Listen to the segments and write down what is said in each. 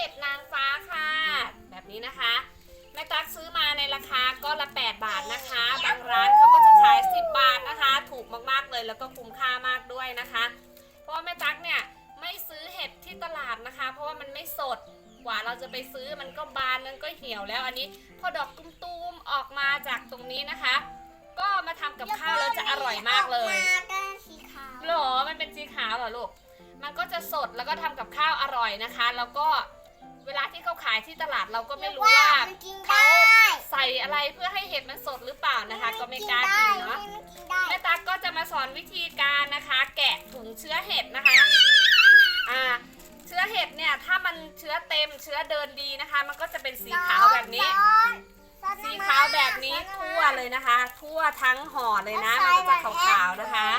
ชื้อเห็ดนางฟ้าค่ะ แบบนี้นะคะแม่ตั๊กซื้อมาในราคาก็ละ 8 บาทนะคะบางร้านเขาก็จะขาย 10 บาทนะคะ ถูกมากๆเลยแล้วก็คุ้มค่ามากด้วยนะคะ เพราะว่าแม่ตั๊กเนี่ยไม่ซื้อเห็ดที่ตลาดนะคะ เพราะว่ามันไม่สดกว่าเราจะไปซื้อมันก็บานมันก็เหี่ยวแล้วอันนี้พอดอกตุ้มๆออกมาจากตรงนี้นะคะ ก็มาทำกับข้าวแล้วจะอร่อยมากเลยออกมาก็สีขาวหรอมันเป็นสีขาวเหรอลูกมันก็จะสดแล้วก็ทำกับข้าวอร่อยนะคะ แล้วก็เวลาที่เขาขายที่ตลาดเราก็ไม่รู้ว่ามันกินเขาได้ใส่อะไรเพื่อให้เห็ดมันสดหรือเปล่านะคะ ก็ไม่กล้ากินเนาะมันกินได้แม่ตั๊กก็จะมาสอนวิธีการนะคะ แกะถุงเชื้อเห็ดนะคะอ่าเชื้อเห็ดเนี่ยถ้ามันเชื้อเต็มเชื้อเดินดีนะคะ มันก็จะเป็นสีขาวแบบนี้ ซ้อนซ้อนสีขาวแบบนี้ทั่วเลยนะคะ ทั่วทั้งห่อเลยนะมันก็จะขาวๆนะคะ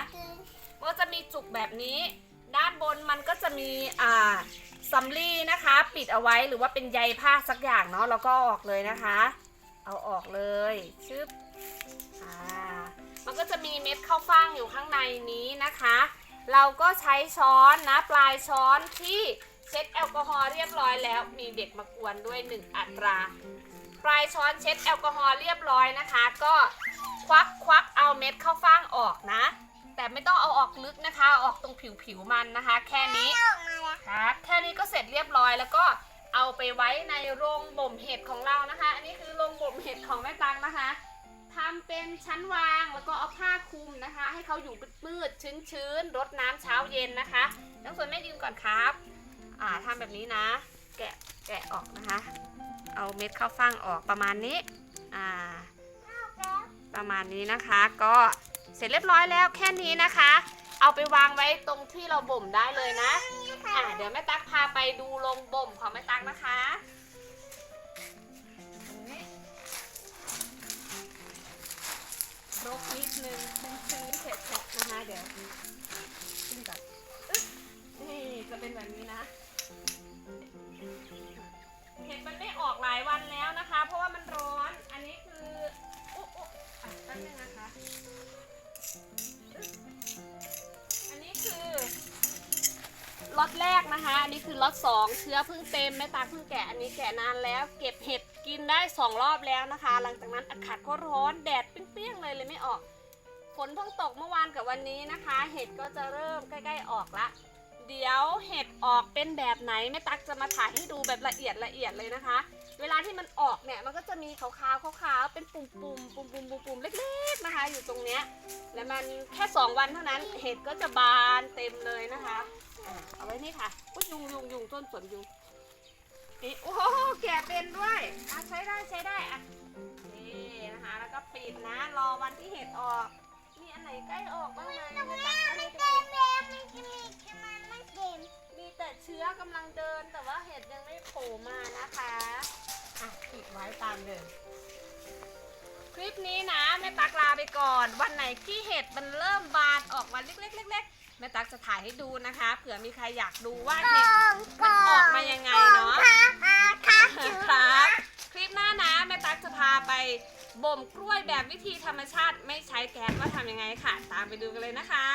มันก็จะมีจุกแบบนี้ ด้านบนมันก็จะมีอ่า ซัมลี่นะคะ ปิดเอาไว้หรือว่าเป็นใยผ้าสักอย่างเนาะแล้วก็ออกเลยนะคะ เอาออกเลยชึบอ่ามันก็จะมีเม็ดข้าวฟ่างอยู่ข้างในนี้นะคะ เราก็ใช้ช้อนนะปลายช้อนที่เช็ดแอลกอฮอล์เรียบร้อยแล้ว มีเด็กมากวนด้วย 1 อัตรา ปลายช้อนเช็ดแอลกอฮอล์เรียบร้อยนะคะ ก็ควักควักเอาเม็ดข้าวฟ่างออกนะ แต่ไม่ต้องเอาออกลึกนะคะเอาออกตรงผิวผิวๆมันนะคะ แค่นี้ครับแค่นี้ก็เสร็จเรียบร้อยแล้วก็เอาไปไว้ในโรงบ่มเห็ดของเรานะคะ อันนี้คือโรงบ่มเห็ดของแม่ตังนะคะทำเป็นชั้นวางแล้วก็เอาผ้าคลุมนะคะ ให้เขาอยู่มืดๆชื้นๆรดน้ำเช้าเย็นนะคะน้องส่วนแม่ยืนก่อนครับ อ่าทำแบบนี้นะ แกะแกะออกนะคะ เอาเม็ดข้าวฟ่างออกประมาณนี้ อ่า ประมาณนี้นะคะก็ สร็จเรียบร้อยแล้วแค่นี้นะคะ เอาไปวางไว้ตรงที่เราบ่มได้เลยนะ อะเดี๋ยวแม่ตั๊กพาไปดูโรงบ่มของแม่ตั๊กนะคะ ล็อตแรกนะคะ อันนี้คือล็อตสองเชื้อเพิ่งเต็มแม่ตาเพิ่งแกะอันนี้แกะนานแล้ว เก็บเห็ดกินได้สองรอบแล้วนะคะ หลังจากนั้นอากาศก็ร้อนแดดเปรี้ยงๆเลยเลยไม่ออก ฝนเพิ่งตกเมื่อวานกับวันนี้นะคะ เห็ดก็จะเริ่มใกล้ ๆออกละเดี๋ยวเห็ดออกเป็นแบบไหนแม่ตั๊กจะมาถ่ายให้ดูแบบละเอียดละเอียดเลยนะคะ เวลาที่มันออกเนี่ยมันก็จะมีขาวๆขาวๆเป็นปุ่มๆปุ่มๆปุ่มๆปุ่มๆเล็กๆนะคะ อยู่ตรงเนี้ยแล้วมันแค่ 2 วันเท่านั้นเห็ดก็จะบานเต็มเลยนะคะ เอาไว้นี่ค่ะอุ๊ยยุงยุงยุงต้นสนยุงนี่โอ้โหแกะเป็นด้วยอะใช้ได้ใช้ได้อะนี่นะคะแล้วก็ปิดนะรอวันที่เห็ดออกมีอันไหนใกล้ออกบ้างไหมแม่ตั๊กจะให้ดูเต็มแล้วมันจะมีทำไมไม่เต็มมีแต่เชื้อกำลังเดินแต่ว่าเห็ดยังไม่โผล่มานะคะอะปิดไว้ตามเดิมคลิปนี้นะแม่ตักลาไปก่อน วันไหนที่เห็ดมันเริ่มบานออกมาเล็กๆเล็กๆ แม่ตักจะถ่ายให้ดูนะคะ เผื่อมีใครอยากดูว่าเห็ดมันออกมายังไงเนาะครับครับครับคลิปหน้านะแม่ตั๊กจะพาไปบ่มกล้วยแบบวิธีธรรมชาติไม่ใช้แก๊สว่าทำยังไงค่ะ ตามไปดูกันเลยนะคะ